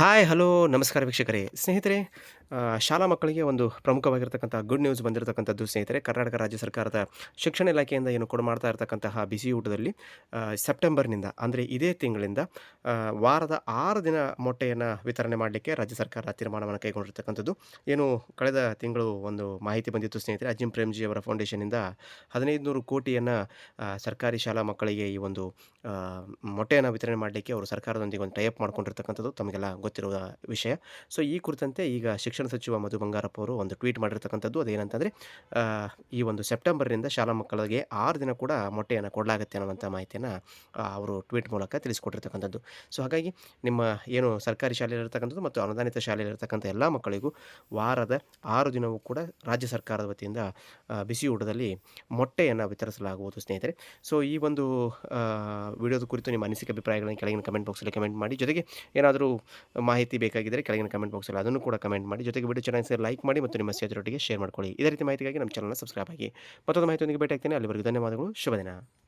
Hi hello ನಮಸ್ಕಾರ ವೀಕ್ಷಕರೇ. ಸ್ನೇಹಿತರೆ ಶಾಲಾ ಮಕ್ಕಳಿಗೆ ಒಂದು ಪ್ರಮುಖವಾಗಿರ್ತಕ್ಕಂಥ ಗುಡ್ ನ್ಯೂಸ್ ಬಂದಿರತಕ್ಕಂಥದ್ದು ಸ್ನೇಹಿತರೆ, ಕರ್ನಾಟಕ ರಾಜ್ಯ ಸರ್ಕಾರದ ಶಿಕ್ಷಣ ಇಲಾಖೆಯಿಂದ ಏನು ಕೊಡು ಮಾಡ್ತಾ ಇರತಕ್ಕಂತಹ ಬಿಸಿ ಊಟದಲ್ಲಿ ಸೆಪ್ಟೆಂಬರ್ನಿಂದ ಅಂದರೆ ಇದೇ ತಿಂಗಳಿಂದ ವಾರದ ಆರು ದಿನ ಮೊಟ್ಟೆಯನ್ನು ವಿತರಣೆ ಮಾಡಲಿಕ್ಕೆ ರಾಜ್ಯ ಸರ್ಕಾರ ತೀರ್ಮಾನವನ್ನು ಕೈಗೊಂಡಿರ್ತಕ್ಕಂಥದ್ದು. ಏನು ಕಳೆದ ತಿಂಗಳು ಒಂದು ಮಾಹಿತಿ ಬಂದಿತ್ತು ಸ್ನೇಹಿತರೆ, ಅಜಿಂ ಪ್ರೇಮ್ಜಿ ಅವರ ಫೌಂಡೇಶನಿಂದ ಹದಿನೈದು ನೂರು ಕೋಟಿಯನ್ನು ಸರ್ಕಾರಿ ಶಾಲಾ ಮಕ್ಕಳಿಗೆ ಈ ಒಂದು ಮೊಟ್ಟೆಯನ್ನು ವಿತರಣೆ ಮಾಡಲಿಕ್ಕೆ ಅವರು ಸರ್ಕಾರದೊಂದಿಗೆ ಒಂದು ಟೈಅಪ್ ಮಾಡ್ಕೊಂಡಿರ್ತಕ್ಕಂಥದ್ದು ತಮಗೆಲ್ಲ ಗೊತ್ತಿರುವ ವಿಷಯ. ಸೊ ಈ ಕುರಿತಂತೆ ಈಗ ಶಿಕ್ಷಣ ಸಚಿವ ಮಧು ಬಂಗಾರಪ್ಪ ಅವರು ಒಂದು ಟ್ವೀಟ್ ಮಾಡಿರ್ತಕ್ಕಂಥದ್ದು. ಅದೇನಂತಂದರೆ ಈ ಒಂದು ಸೆಪ್ಟೆಂಬರ್ನಿಂದ ಶಾಲಾ ಮಕ್ಕಳಿಗೆ ಆರು ದಿನ ಕೂಡ ಮೊಟ್ಟೆಯನ್ನು ಕೊಡಲಾಗುತ್ತೆ ಅನ್ನುವಂಥ ಮಾಹಿತಿಯನ್ನು ಅವರು ಟ್ವೀಟ್ ಮೂಲಕ ತಿಳಿಸಿಕೊಟ್ಟಿರ್ತಕ್ಕಂಥದ್ದು. ಸೊ ಹಾಗಾಗಿ ನಿಮ್ಮ ಏನು ಸರ್ಕಾರಿ ಶಾಲೆಯಲ್ಲಿರ್ತಕ್ಕಂಥದ್ದು ಮತ್ತು ಅನುದಾನಿತ ಶಾಲೆಯಲ್ಲಿರ್ತಕ್ಕಂಥ ಎಲ್ಲ ಮಕ್ಕಳಿಗೂ ವಾರದ ಆರು ದಿನವೂ ಕೂಡ ರಾಜ್ಯ ಸರ್ಕಾರದ ವತಿಯಿಂದ ಬಿಸಿಯೂಟದಲ್ಲಿ ಮೊಟ್ಟೆಯನ್ನು ವಿತರಿಸಲಾಗುವುದು ಸ್ನೇಹಿತರೆ. ಸೊ ಈ ಒಂದು ವಿಡಿಯೋದ ಕುರಿತು ನಿಮ್ಮ ಅನಿಸಿಕೆ, ಅಭಿಪ್ರಾಯಗಳನ್ನು ಕೆಳಗಿನ ಕಮೆಂಟ್ ಬಾಕ್ಸಲ್ಲಿ ಕಮೆಂಟ್ ಮಾಡಿ. ಜೊತೆಗೆ ಏನಾದರೂ ಮಾಹಿತಿ ಬೇಕಾಗಿದ್ದರೆ ಕೆಳಗಿನ ಕಮೆಂಟ್ ಬಾಕ್ಸಲ್ಲಿ ಅದನ್ನು ಕೂಡ ಕಮೆಂಟ್ ಮಾಡಿ. ಜೊತೆಗೆ ವಿಡಿಯೋ ಚೆನ್ನಾಗಿ ಲೈಕ್ ಮಾಡಿ ಮತ್ತು ನಿಮ್ಮ ಸ್ನೇಹಿತರೊಟ್ಟಿಗೆ ಶೇರ್ ಮಾಡ್ಕೊಳ್ಳಿ. ಇದೇ ರೀತಿ ಮಾಹಿತಿಗಾಗಿ ನಮ್ಮ ಚಾನಲ್ನ ಸಬ್ಸ್ಕ್ರೈಬ್ ಆಗಿ. ಮತ್ತೊಂದು ಮಾಹಿತಿಯೊಂದಿಗೆ ಭೇಟಿ ಆಗ್ತೀನಿ ಅಲ್ಲಿವರೆಗೂ ಧನ್ಯವಾದಗಳು. ಶುಭ ದಿನ.